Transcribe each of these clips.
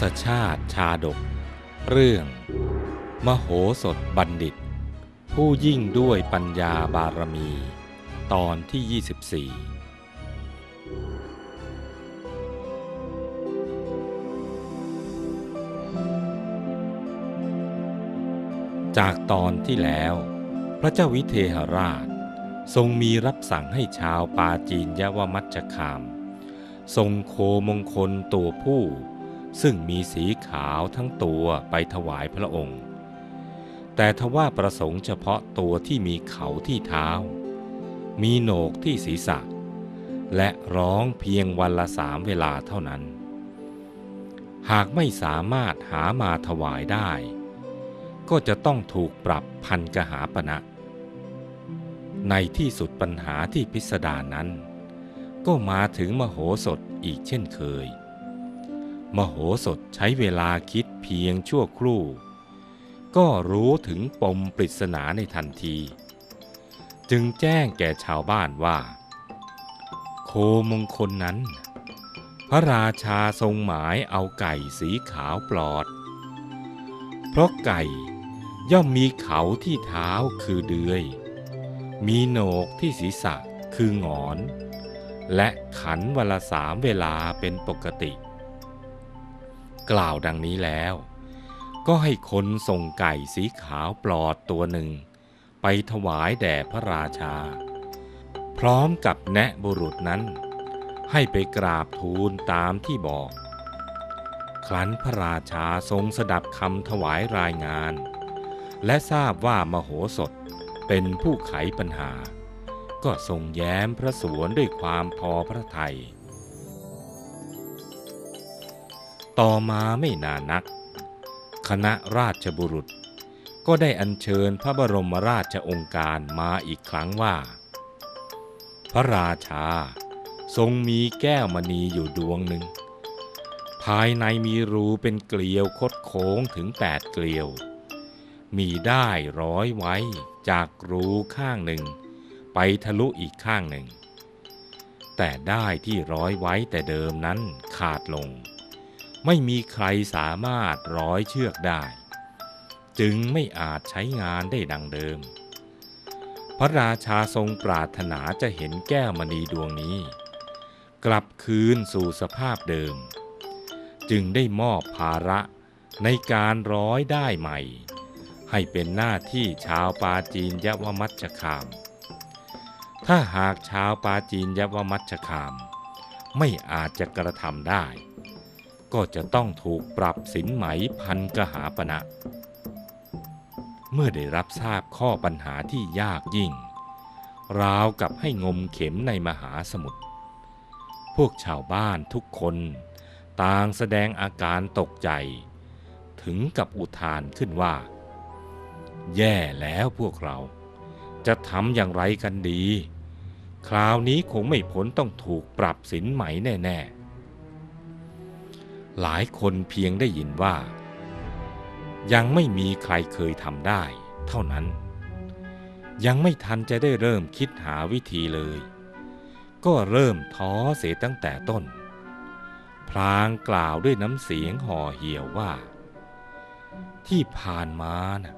ศชาติชาดก เรื่อง มโหสถบัณฑิต ผู้ยิ่งด้วยปัญญาบารมี ตอนที่ 24จากตอนที่แล้ว พระเจ้าวิเทหราช ทรงมีรับสั่งให้ชาวปาจีนยวมัชคามทรงโคมงคลตัวผู้ ซึ่งมีสีขาวทั้งตัวไปถวายพระองค์ แต่ทว่าประสงค์เฉพาะตัวที่มีเขาที่เท้า มีโหนกที่ศีรษะ และร้องเพียงวันละสามเวลาเท่านั้น หากไม่สามารถหามาถวายได้ ก็จะต้องถูกปรับพันกหาปณะในที่สุดปัญหาที่พิสดารนั้น ก็มาถึงมโหสถอีกเช่นเคย มโหสถใช้เวลาคิดเพียงชั่วครู่ ก็รู้ถึงปมปริศนาในทันที จึงแจ้งแก่ชาวบ้านว่า โคมงคลนั้น พระราชาทรงหมายเอาไก่สีขาวปลอด เพราะไก่ย่อมมีเขาที่เท้าคือเดือย มีโหนกที่ศีรษะคือหงอน และขันวันละสามเวลาเป็นปกติ กล่าวดังนี้แล้ว ก็ให้คนส่งไก่สีขาวปลอดตัวหนึ่ง ไปถวายแด่พระราชา พร้อมกับแนะบุรุษนั้น ให้ไปกราบทูลตามที่บอก ครั้นพระราชาทรงสดับคำถวายรายงาน และทราบว่ามโหสถเป็นผู้ไขปัญหา ก็ทรงแย้มพระสวนด้วยความพอพระทัย ต่อมาไม่นานนัก คณะราชบุรุษ ก็ได้อัญเชิญพระบรมราชองค์การมาอีกครั้งว่า พระราชาทรงมีแก้วมณีอยู่ดวงหนึ่ง ภายในมีรูเป็นเกลียวคดโค้งถึงแปดเกลียว มีได้ร้อยไว้จากรูข้างหนึ่ง ไปทะลุอีกข้างหนึ่ง แต่ได้ที่ร้อยไว้แต่เดิมนั้นขาดลง ไม่มีใครสามารถร้อยเชือกได้ จึงไม่อาจใช้งานได้ดังเดิม พระราชาทรงปรารถนาจะเห็นแก้วมณีดวงนี้ กลับคืนสู่สภาพเดิม จึงได้มอบภาระในการร้อยได้ใหม่ ให้เป็นหน้าที่ชาวปาจีนยวมัชคาม ถ้าหากชาวปาจีนยวมัชคาม ไม่อาจจะกระทำได้ ก็จะต้องถูกปรับสินไหมพันกหาปณะ เมื่อได้รับทราบข้อปัญหาที่ยากยิ่ง ราวกับให้งมเข็มในมหาสมุทร พวกชาวบ้านทุกคนต่างแสดงอาการตกใจ ถึงกับอุทานขึ้นว่า แย่แล้วพวกเราจะทำอย่างไรกันดี คราวนี้คงไม่พ้นต้องถูกปรับสินไหมแน่ ๆ หลายคนเพียงได้ยินว่า ยังไม่มีใครเคยทำได้ เท่านั้น ยังไม่ทันจะได้เริ่มคิดหาวิธีเลย ก็เริ่มท้อเสียตั้งแต่ต้น พลางกล่าวด้วยน้ำเสียงห่อเหี่ยวว่า ที่ผ่านมานะ่ะ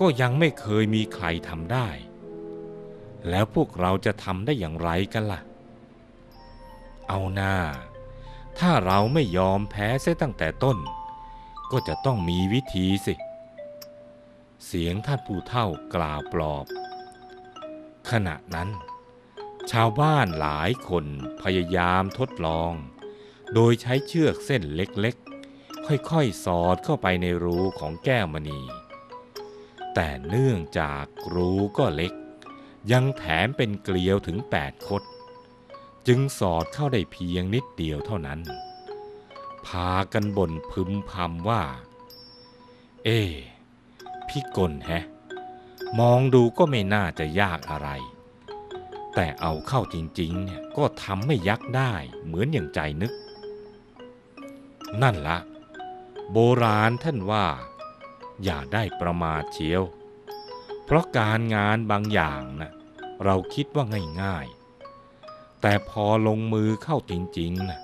ก็ยังไม่เคยมีใครทำได้ แล้วพวกเราจะทำได้อย่างไรกันล่ะ เอาหน้า ถ้าเราไม่ยอมแพ้เสียตั้งแต่ต้น ก็จะต้องมีวิธีสิ เสียงท่านผู้เฒ่ากล่าวปลอบ ขณะนั้น ชาวบ้านหลายคนพยายามทดลอง โดยใช้เชือกเส้นเล็กๆ ค่อยๆ สอดเข้าไปในรูของแก้วมณี แต่เนื่องจากรูก็เล็ก ยังแถมเป็นเกลียวถึงแปดคด จึงสอดเข้าได้เพียงนิดเดียวเท่านั้น พากันบ่นพึมพำว่า เอ๊พี่กลแฮะ มองดูก็ไม่น่าจะยากอะไร แต่เอาเข้าจริง ๆ เนี่ยก็ทำไม่ยักได้เหมือนอย่างใจนึก นั่นละ โบราณท่านว่า อย่าได้ประมาทเชียว เพราะการงานบางอย่างนะเราคิดว่าง่ายๆ แต่พอลงมือเข้าจริงๆนะ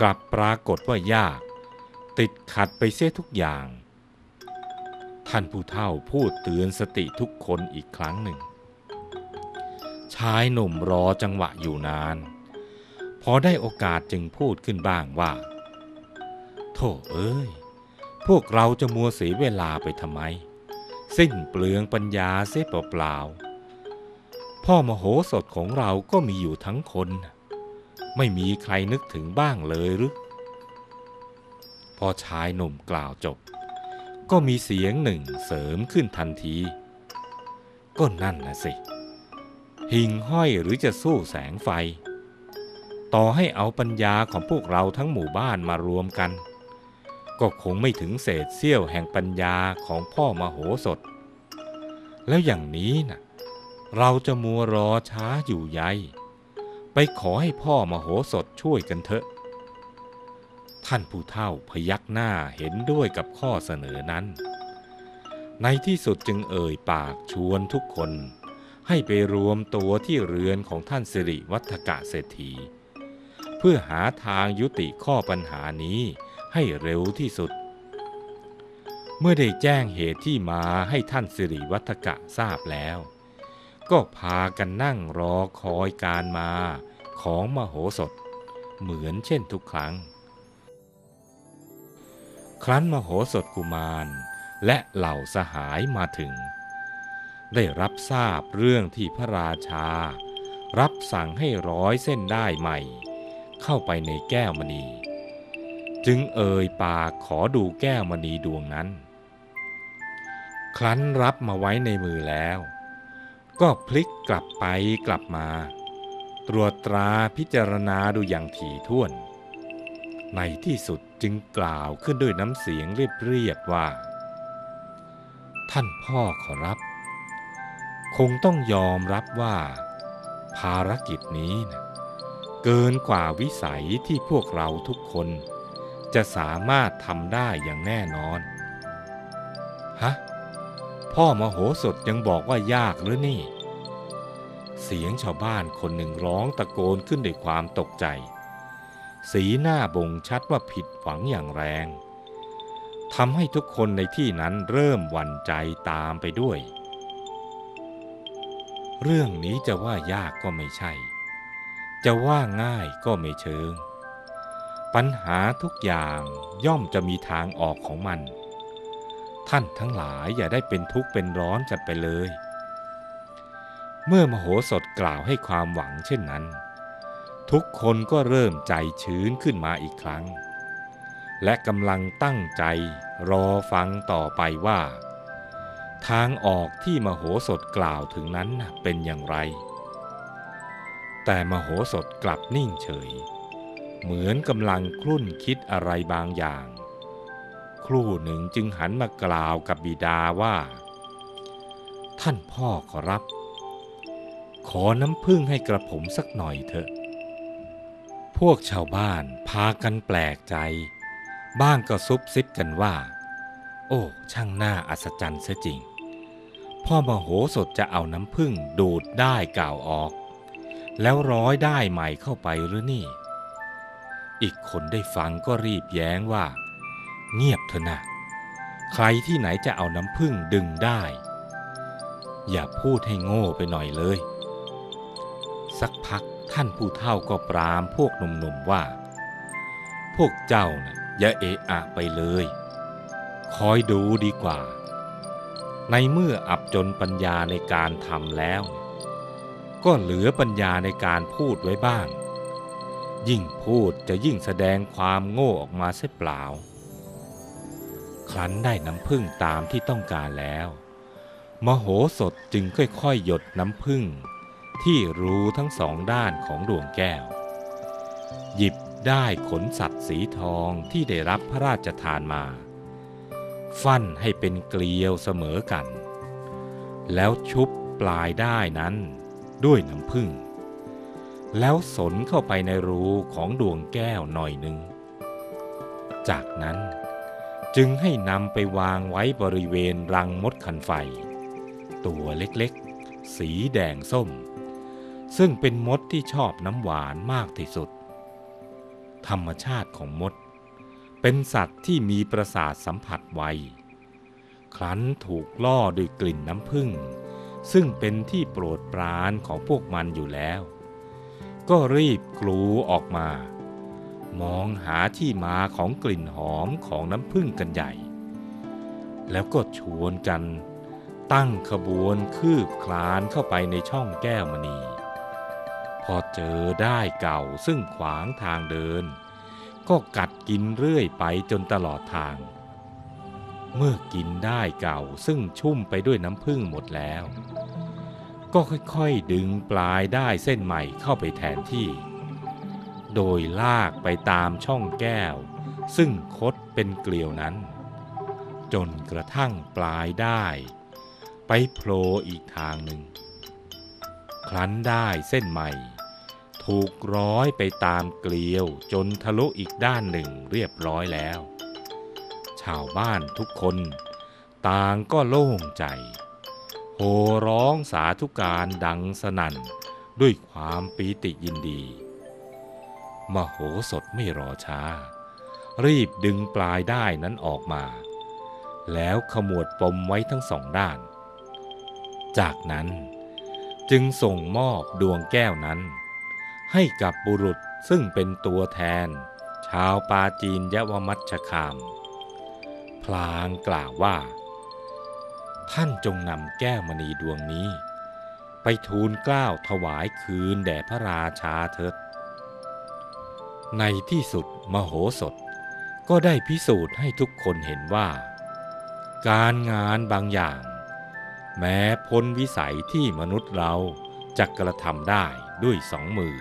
กลับปรากฏว่ายาก ติดขัดไปเสียทุกอย่าง ท่านผู้เฒ่าพูดเตือนสติทุกคนอีกครั้งหนึ่ง ชายหนุ่มรอจังหวะอยู่นาน พอได้โอกาสจึงพูดขึ้นบ้างว่า โธ่เอ้ย พวกเราจะมัวเสียเวลาไปทำไม สิ้นเปลืองปัญญาเสียเปล่าๆ พ่อมโหสถของเราก็มีอยู่ทั้งคน ไม่มีใครนึกถึงบ้างเลยหรือ พอชายหนุ่มกล่าวจบ ก็มีเสียงหนึ่งเสริมขึ้นทันที ก็นั่นนะสิ หิ่งห้อยหรือจะสู้แสงไฟ ต่อให้เอาปัญญาของพวกเราทั้งหมู่บ้านมารวมกัน ก็คงไม่ถึงเศษเสี้ยวแห่งปัญญาของพ่อมโหสถ แล้วอย่างนี้นะ่ะ เราจะมัวรอช้าอยู่ใยไปขอให้พ่อมโหสถช่วยกันเถอะ ท่านผู้เฒ่าพยักหน้าเห็นด้วยกับข้อเสนอนั้น ในที่สุดจึงเอ่ยปากชวนทุกคน ให้ไปรวมตัวที่เรือนของท่านสิริวัฒกะเศรษฐี เพื่อหาทางยุติข้อปัญหานี้ให้เร็วที่สุด เมื่อได้แจ้งเหตุที่มาให้ท่านสิริวัฒกะทราบแล้ว ก็พากันนั่งรอคอยการมาของมโหสถ เหมือนเช่นทุกครั้ง ครั้นมโหสถกุมารและเหล่าสหายมาถึง ได้รับทราบเรื่องที่พระราชา รับสั่งให้ร้อยเส้นได้ใหม่ เข้าไปในแก้วมณี จึงเอ่ยปากขอดูแก้วมณีดวงนั้น ครั้นรับมาไว้ในมือแล้ว ก็พลิกกลับไปกลับมา ตรวจตราพิจารณาดูอย่างถี่ถ้วน ในที่สุดจึงกล่าวขึ้นด้วยน้ำเสียงเรียบๆว่า ท่านพ่อขอรับ คงต้องยอมรับว่า ภารกิจนี้นะเกินกว่าวิสัยที่พวกเราทุกคน จะสามารถทำได้อย่างแน่นอน ฮะ พ่อมโหสถยังบอกว่ายากหรือนี่ เสียงชาวบ้านคนหนึ่งร้องตะโกนขึ้นด้วยความตกใจ สีหน้าบ่งชัดว่าผิดหวังอย่างแรงทำให้ทุกคนในที่นั้นเริ่มหวั่นใจตามไปด้วย เรื่องนี้จะว่ายากก็ไม่ใช่ จะว่าง่ายก็ไม่เชิง ปัญหาทุกอย่างย่อมจะมีทางออกของมัน ท่านทั้งหลายอย่าได้เป็นทุกข์เป็นร้อนกันไปเลย เมื่อมโหสถกล่าวให้ความหวังเช่นนั้น ทุกคนก็เริ่มใจชื้นขึ้นมาอีกครั้ง และกำลังตั้งใจรอฟังต่อไปว่า ทางออกที่มโหสถกล่าวถึงนั้นเป็นอย่างไร แต่มโหสถกลับนิ่งเฉย เหมือนกำลังคลุ่นคิดอะไรบางอย่าง ครู่หนึ่งจึงหันมากล่าวกับบิดาว่า ท่านพ่อขอรับ ขอน้ำพึ่งให้กระผมสักหน่อยเถอะ พวกชาวบ้านพากันแปลกใจ บ้างก็ซุบซิบกันว่า โอ้ช่างน่าอัศจรรย์เสียจริง พ่อมโหสถจะเอาน้ำพึ่งดูดได้กล่าวออก แล้วร้อยได้ใหม่เข้าไปหรือนี่ อีกคนได้ฟังก็รีบแย้งว่า เงียบเถอะนะ ใครที่ไหนจะเอาน้ำพึ่งดึงได้ อย่าพูดให้โง่ไปหน่อยเลย สักพักท่านผู้เฒ่าก็ปรามพวกหนุ่มๆว่า พวกเจ้านะ่ะอย่าเอะอะไปเลย คอยดูดีกว่า ในเมื่ออับจนปัญญาในการทำแล้ว ก็เหลือปัญญาในการพูดไว้บ้างยิ่งพูดจะยิ่งแสดงความโง่ออกมาเสียเปล่า ครั้นได้น้ำพึ่งตามที่ต้องการแล้ว มโหสถจึงค่อยๆหยดน้ำพึ่ง ที่รูทั้งสองด้านของดวงแก้ว หยิบได้ขนสัตว์สีทองที่ได้รับพระราชทานมา ฟันให้เป็นเกลียวเสมอกัน แล้วชุบปลายได้นั้นด้วยน้ำผึ้งแล้วสนเข้าไปในรูของดวงแก้วหน่อยหนึ่ง จากนั้น จึงให้นำไปวางไว้บริเวณรังมดคันไฟ ตัวเล็กๆ สีแดงส้ม ซึ่งเป็นมดที่ชอบน้ำหวานมากที่สุด ธรรมชาติของมด เป็นสัตว์ที่มีประสาทสัมผัสไว ครั้นถูกล่อด้วยกลิ่นน้ำผึ้งซึ่งเป็นที่โปรดปรานของพวกมันอยู่แล้ว ก็รีบกลูออกมา มองหาที่มาของกลิ่นหอมของน้ำผึ้งกันใหญ่ แล้วก็ชวนกันตั้งขบวนคืบคลานเข้าไปในช่องแก้วมณี พอเจอได้เก่าซึ่งขวางทางเดิน ก็กัดกินเรื่อยไปจนตลอดทาง เมื่อกินได้เก่าซึ่งชุ่มไปด้วยน้ำผึ้งหมดแล้ว ก็ค่อยๆดึงปลายได้เส้นใหม่เข้าไปแทนที่ โดยลากไปตามช่องแก้ว ซึ่งคดเป็นเกลียวนั้น จนกระทั่งปลายได้ ไปโผล่อีกทางหนึ่ง ครั้นได้เส้นใหม่ ถูกร้อยไปตามเกลียวจนทะลุอีกด้านหนึ่งเรียบร้อยแล้ว ชาวบ้านทุกคนต่างก็โล่งใจ โห่ร้องสาธุการดังสนั่นด้วยความปีติยินดี มโหสถไม่รอช้า รีบดึงปลายได้นั้นออกมา แล้วขมวดปมไว้ทั้งสองด้าน จากนั้นจึงส่งมอบดวงแก้วนั้น ให้กับบุรุษซึ่งเป็นตัวแทน ชาวปาจีนยวมัชคาม พลางกล่าวว่า ท่านจงนำแก้วมณีดวงนี้ ไปทูลกล้าวถวายคืนแด่พระราชาเถิด ในที่สุดมโหสถ ก็ได้พิสูจน์ให้ทุกคนเห็นว่า การงานบางอย่าง แม้พ้นวิสัยที่มนุษย์เราจะกระทำได้ด้วยสองมือ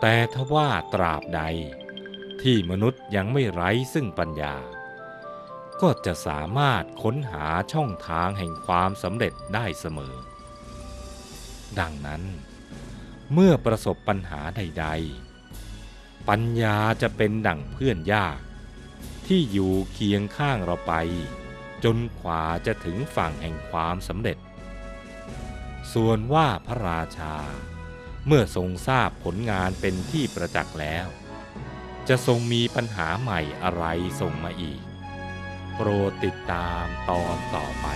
แต่ทว่าตราบใดที่มนุษย์ยังไม่ไร้ซึ่งปัญญา ก็จะสามารถค้นหาช่องทางแห่งความสำเร็จได้เสมอ ดังนั้น เมื่อประสบปัญหาใด ๆ ปัญญาจะเป็นดั่งเพื่อนยาก ที่อยู่เคียงข้างเราไป จนกว่าจะถึงฝั่งแห่งความสำเร็จ ส่วนว่าพระราชา เมื่อทรงทราบผลงานเป็นที่ประจักษ์แล้ว จะทรงมีปัญหาใหม่อะไรส่งมาอีก โปรดติดตามตอนต่อไป